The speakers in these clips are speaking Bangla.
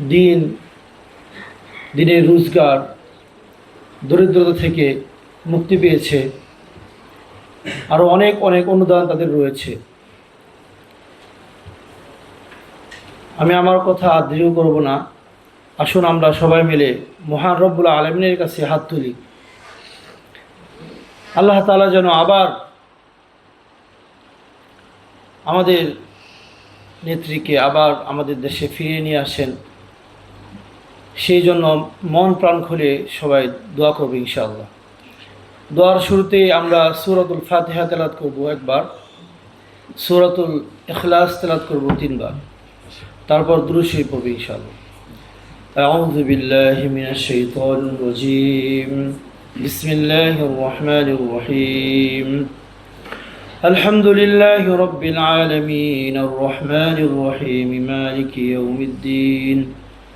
দিন, দিনের রোজগার, দরিদ্রতা থেকে মুক্তি পেয়েছে। আরও অনেক অনেক অনুদান তাদের রয়েছে। আমি আমার কথা দীর্ঘ করব না। আসুন আমরা সবাই মিলে মহান রব্বুল আলমিনের কাছে হাত তুলি। আল্লাহ তালা যেন আবার আমাদের নেত্রীকে, আবার আমাদের দেশে ফিরিয়ে নিয়ে আসেন। সেই জন্য মন প্রাণ খুলে সবাই দোয়া করবো ইনশাআল্লাহ দোয়ার শুরুতে আমরা সুরাতুল ফাতিহা তেলাত করব একবার সুরাতুল ইখলাস তেলাত করব তিনবার তারপর দ্রুশি পড়বে ইনশাআল্লাহ أعوذ بالله من الشيطان الرجيم بسم الله الرحمن الرحيم الحمد لله رب العالمين الرحمن الرحيم مالك يوم الدين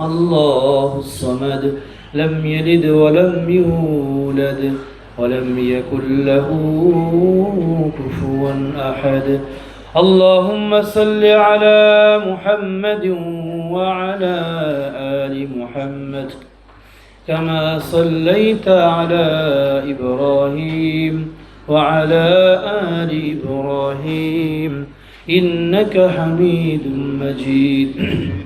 الله الصمد لم يلد ولم يولد ولم يكن له كفوا أحد. اللهم صل على محمد وعلى آل محمد كما صليت على إبراهيم وعلى آل إبراهيم إنك حميد مجيد.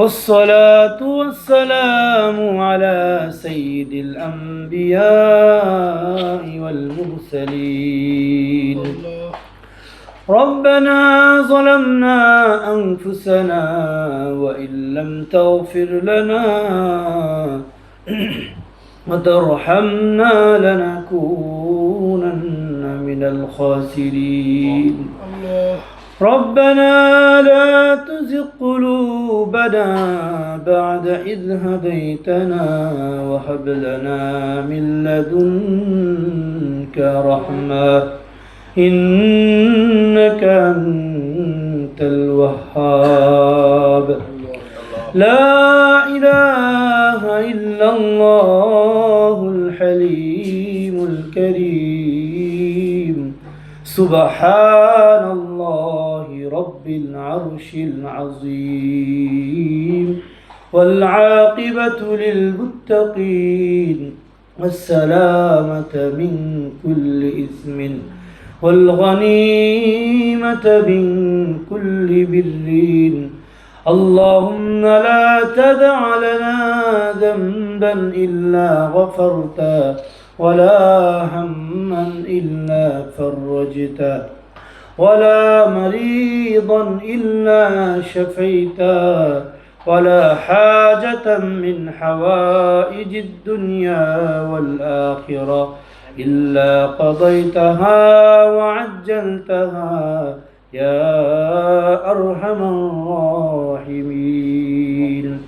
والصلاة والسلام على سيد الأنبياء والمرسلين. ربنا ظلمنا أنفسنا وإن لم تغفر لنا وترحمنا لنكونن من الخاسرين. ربنا لا تزغ قلوبنا بعد إذ هديتنا وهب لنا من لدنك رحمة. إنك أنت الوهاب. لا إله إلا الله الحليم الكريم. سبحان الله رب العرش العظيم والعاقبة للمتقين والسلامة من كل إثم والغنيمة من كل بر اللهم لا تدع لنا ذنبا إلا غفرته ولا هما إلا فرجته ولا مريضا إلا شفيته ولا حاجة من حوائج الدنيا والآخرة إلا قضيتها وعجلتها يا أرحم الراحمين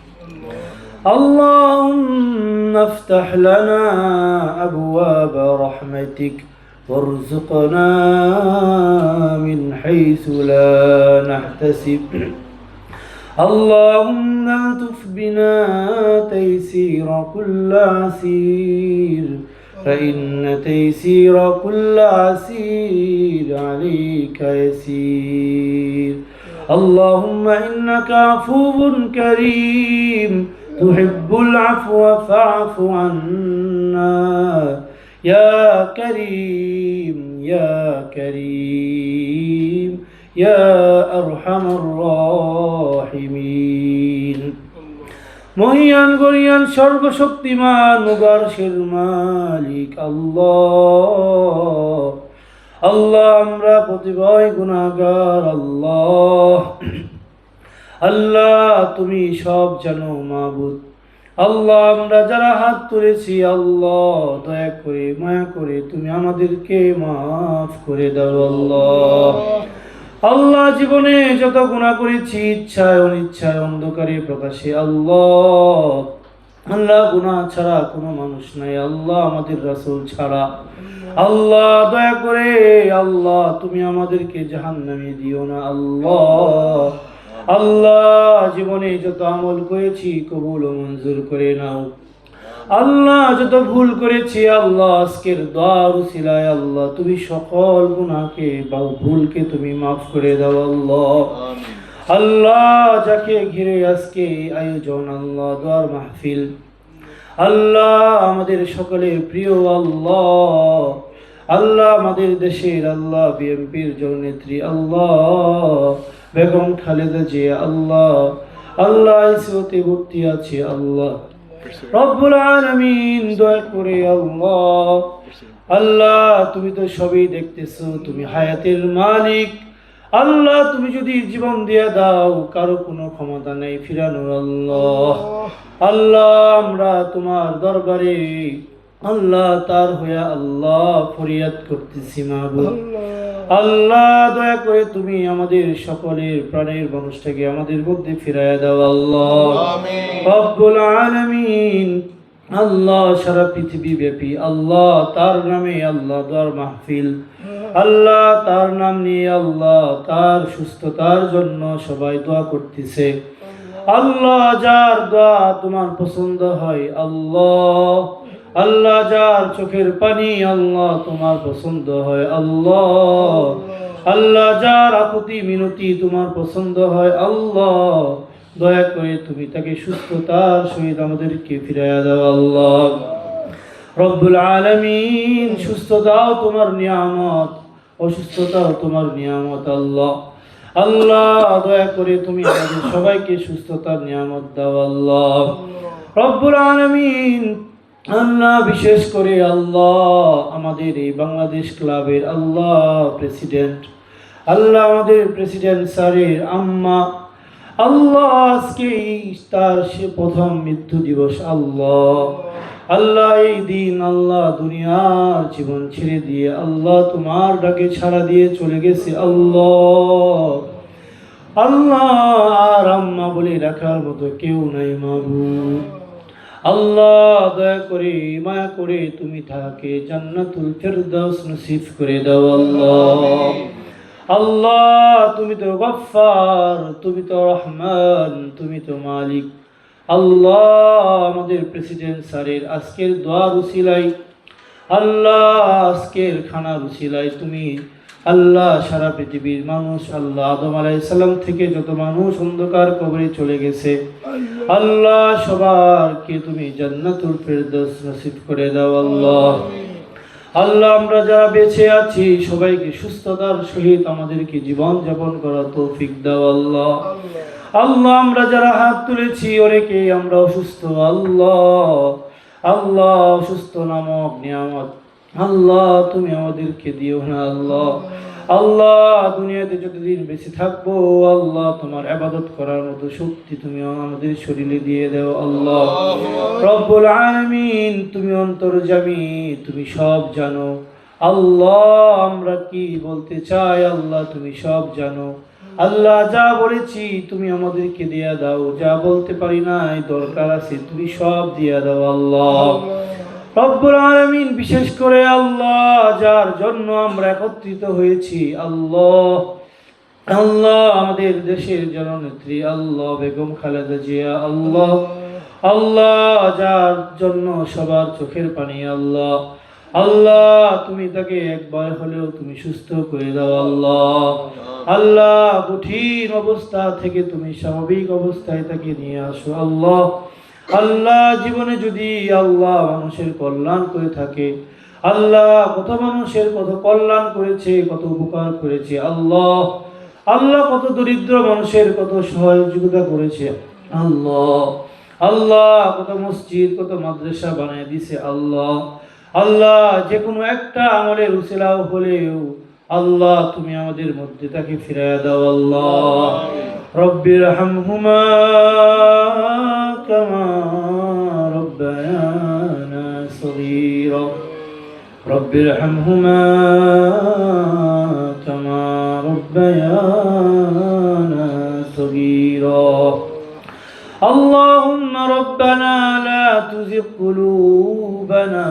اللهم افتح لنا أبواب رحمتك وارزقنا من حيث لا نحتسب. اللهم الطف بنا تيسير كل عسير فإن تيسير كل عسير عليك يسير. اللهم إنك عفو كريم. تحب العفو فاعف عنا يا كريم يا كريم يا أرحم الراحمين মহিয়ান গরিয়ান সর্বশক্তিমান মুগারশের মালিক আল্লাহ আল্লাহ আমরা প্রতিভয় গুণাগার আল্লাহ আল্লাহ, তুমি সব জানো, মাবুদ। আল্লাহ, আমরা যারা হাত তুলেছি, আল্লাহ, দয়া করে, মায়া করে তুমি আমাদেরকে মাফ করে দাও, আল্লাহ। আল্লাহ, জীবনে যত গুণা করেছি, ইচ্ছায়, অনিচ্ছায়, অন্ধকারে প্রকাশে, আল্লাহ। আল্লাহ, গুনাহ ছাড়া কোনো মানুষ নাই, আল্লাহ আমাদের রাসূল ছাড়া। আল্লাহ, দয়া করে, আল্লাহ, তুমি আমাদেরকে জাহান্নামে দিও না, আল্লাহ। আল্লাহ জীবনে যত আমল করেছি কবুল ও মঞ্জুর করে নাও। আল্লাহ যত ভুল করেছি আল্লাহ আজকের দ্বার সিলায় আল্লাহ তুমি সকল গুনাহকে বা ভুলকে তুমি মাফ করে দাও আল্লাহ। আল্লাহ যাকে ঘিরে আজকে আয়োজন আল্লাহ দ্বার মাহফিল। আল্লাহ আমাদের সকলের প্রিয় আল্লাহ। আল্লাহ আমাদের দেশের, আল্লাহ বিএনপির জননেত্রী, আল্লাহ বেগম খালেদা জিয়া, আল্লাহ আল্লাহ ইসরতে ভর্তি আছে, আল্লাহ। রব্বুল আলামিন দয়া করে আল্লাহ আল্লাহ তুমি তো সবই দেখতেছো, তুমি হায়াতের মালিক। আল্লাহ তুমি যদি জীবন দিয়ে দাও, কারও কোনো ক্ষমতা নেই, ফিরানোর আল্লাহ। আল্লাহ, আমরা তোমার দরবারে আল্লাহ তার হইয়া আল্লাহ ফরিয়াদ করতেছি মাহবুব আল্লাহ। দয়া করে তুমি আমাদের সকলের প্রাণের মানুষটাকে আমাদের মধ্যে ফিরাইয়া দাও আল্লাহ। রব্বুল আলামিন। আল্লাহ সারা পৃথিবী ব্যাপী। আল্লাহ তার নামে আল্লাহ দর মাহফিল। আল্লাহ তার নাম নিয়ে আল্লাহ তার সুস্থতার জন্য সবাই দোয়া করতেছে। আল্লাহ যার দোয়া তোমার পছন্দ হয় আল্লাহ। আল্লাহ, যার চোখের পানি আল্লাহ, তোমার পছন্দ হয় আল্লাহ। আল্লাহ, যার আকুতি, মিনতি তোমার পছন্দ হয় আল্লাহ। দয়া করে তুমি তাকে সুস্থতার সহিত আমাদেরকে ফিরাইয়া দাও আল্লাহ। রব্বুল আলামিন, সুস্থতাও তোমার নিয়ামত, অসুস্থতাও তোমার নিয়ামত আল্লাহ। আল্লাহ, দয়া করে তুমি আমাদের সবাইকে সুস্থতার নিয়ামত দাও আল্লাহ। রব্বুল আলামিন আল্লাহ, বিশেষ করে আল্লাহ, আমাদের এই বাংলাদেশ ক্লাবের আল্লাহ প্রেসিডেন্ট। আল্লাহ আমাদের প্রেসিডেন্ট স্যারের আম্মা। আল্লাহ আজকে তার সে প্রথম মৃত্যু দিবস, আল্লাহ। আল্লাহ, এই দিন আল্লাহ দুনিয়ার জীবন ছেড়ে দিয়ে আল্লাহ তোমার ডাকে ছাড়া দিয়ে চলে গেছে, আল্লাহ। আল্লাহ, আর আম্মা বলে রাখার মতো কেউ নাই মাবুদ। আল্লাহ, দয়া করে মায়া করে তুমি তাকে জান্নাতুল ফেরদাউস নসিব করে দাও, আল্লাহ। আল্লাহ, তুমি তো গফফার, তুমি তো রহমান, তুমি তো মালিক। আল্লাহ, আমাদের প্রেসিডেন্ট স্যারের আজকের দোয়া রুসিলাই আল্লাহ, আজকের খানা রুসিলাই তুমি আল্লাহ, সারা পৃথিবীর মানুষ, আল্লাহ আদম আলাইসাল্লাম থেকে যত মানুষ অন্ধকার কবরে চলে গেছে আল্লাহ সবারকে তুমি জান্নাতুল ফেরদৌস নসিব করে দাও, আল্লাহ। আল্লাহ, আমরা যারা বেঁচে আছি, সবাইকে সুস্থতার সহিত আমাদেরকে জীবন যাপন করা তৌফিক দাও, আল্লাহ। আল্লাহ, আমরা যারা হাত তুলেছি অনেকেই আমরা অসুস্থ, আল্লাহ। আল্লাহ, অসুস্থ নামক নিয়ামত, আল্লাহ, তুমি আমাদেরকে দিও না, আল্লাহ। আল্লাহ দুনিয়াতে যতদিন বেঁচে থাকব আল্লাহ তোমার আবাদত করার মতো শক্তি তুমি আমাদের শরীরে দিয়ে দাও আল্লাহ। রব্বুল আলামিন তুমি অন্তর্জামী তুমি সব জানো। আল্লাহ আমরা কি বলতে চাই? আল্লাহ তুমি সব জানো। আল্লাহ যা বলেছি তুমি আমাদেরকে দিয়া দাও। যা বলতে পারি নাই দরকার আছে তুমি সব দিয়া দাও আল্লাহ। রব্বুল আলামিন, বিশেষ করে আল্লাহ, যার জন্য আমরা একত্রিত হয়েছি। আল্লাহ আল্লাহ আমাদের দেশের জননেত্রী, আল্লাহ বেগম খালেদা জিয়া, আল্লাহ আল্লাহ যার জন্য সবার চোখের পানি, আল্লাহ আল্লাহ তুমি তাকে একবার হলেও তুমি সুস্থ করে দাও, আল্লাহ আল্লাহ কঠিন অবস্থা থেকে তুমি স্বাভাবিক অবস্থায় তাকে নিয়ে আসো, আল্লাহ আল্লাহ জীবনে যদি আল্লাহ মানুষের কল্যাণ করে থাকে আল্লাহ কত মানুষের কত কল্যাণ করেছে কত উপকার করেছে আল্লাহ আল্লাহ কত দরিদ্র মানুষের কত সহযোগিতা করেছে আল্লাহ আল্লাহ কত মসজিদ কত মাদ্রাসা বানিয়ে দিছে আল্লাহ আল্লাহ যে কোনো একটা আমলের উসিলাও হলেও আল্লাহ তুমি আমাদের মধ্যে তাকে ফিরাইয়া দাও আল্লাহ। রব্বির হামহুমা رب ارحمهما كما ربيانا صغيرا. اللهم ربنا لا تزغ قلوبنا